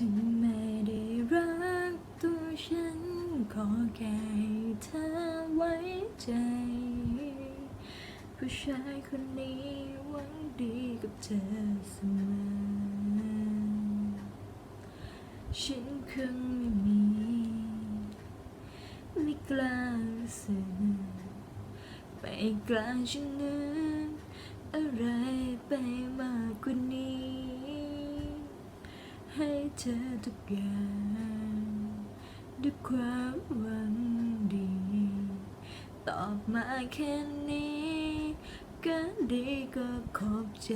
ถึงไม่ได้รักตัวฉันขอแค่ให้เธอไว้ใจ ผู้ชายคนนี้หวังดีกับเธอเสมอ ฉันคงไม่มี ไม่กล้ารู้สึกไม่กล้าฉันนึกอะไรไปมากกว่านี้ ให้เธอทุกอย่างด้วยความหวังดี ตอบมาแค่นี้ก็ดีก็ขอบใจ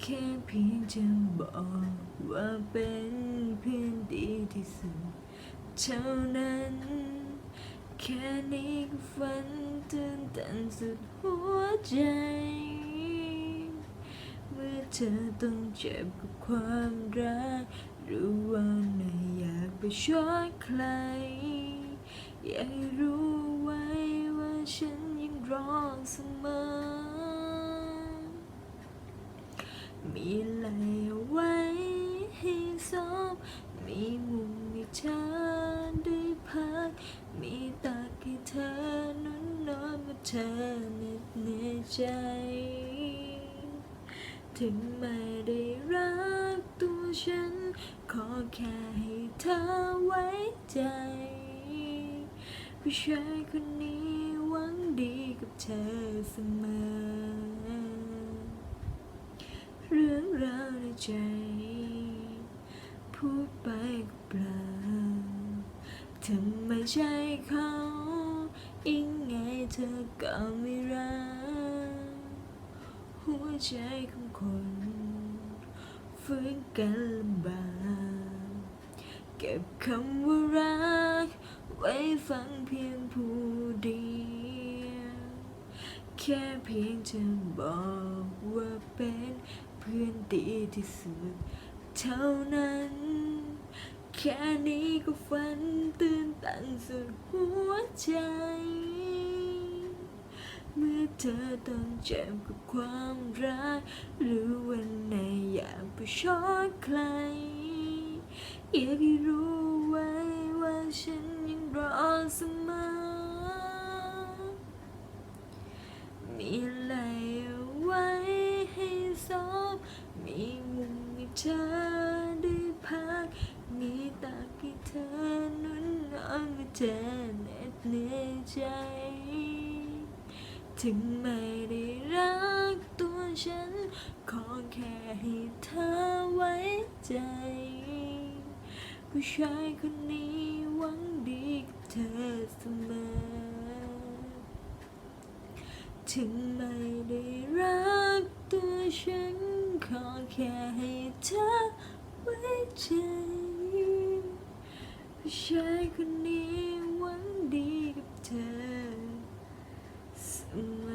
แค่เพียงจะบอกว่าเป็นเพื่อนดีที่สุดเท่านั้น แค่นี้ก็ฝันตื่นเต้นสุดหัวใจ เธอต้องเจ็บกับความรักรู้ว่าไม่อยากไปช่วยใคร อยากรู้ไว้ว่าฉันยังรอเสมอ มีอะไรไว้ให้ซอบมีมุมให้เธอได้พัก มีตาให้เธอนั้นนอนเมื่อเธอเหน็ดเหนื่อยใจ ถึงไม่ได้รักตัวฉัน ขอแค่ให้เธอไว้ใจผู้ชายคนนี้หวังดีกับเธอเสมอ เรื่องราวในใจ พูดไปก็เปล่าทำไมใช่เขายังไงเธอก็ไม่รัก หัวใจของคนฟื้นกันลำบากเก็บคำว่ารัก ไว้ฟังเพียงผู้เดียวแค่เพียงจะบอกว่าเป็นเพื่อนดีที่สุดเท่านั้น แค่นี้ก็ฝันตื่นตันสุดหัวใจ เธอต้องเจ็บกับความรัก หรือวันไหนอยากไปชดใคร อยากให้รู้ไว้ว่าฉันยังรอเสมอ มีอะไรเอาไว้ให้ซอบมีมุมให้เธอได้พัก มีตาให้เธอนุ่นนอนเมื่อเธอเหน็ดเหนื่อยใจ ถึงไม่ได้รักตัวฉัน ขอแค่ให้เธอไว้ใจ ผู้ชายคนนี้หวังดีกับเธอเสมอ ถึงไม่ได้รักตัวฉัน ขอแค่ให้เธอไว้ใจ ผู้ชายคนนี้ Mm-hmm.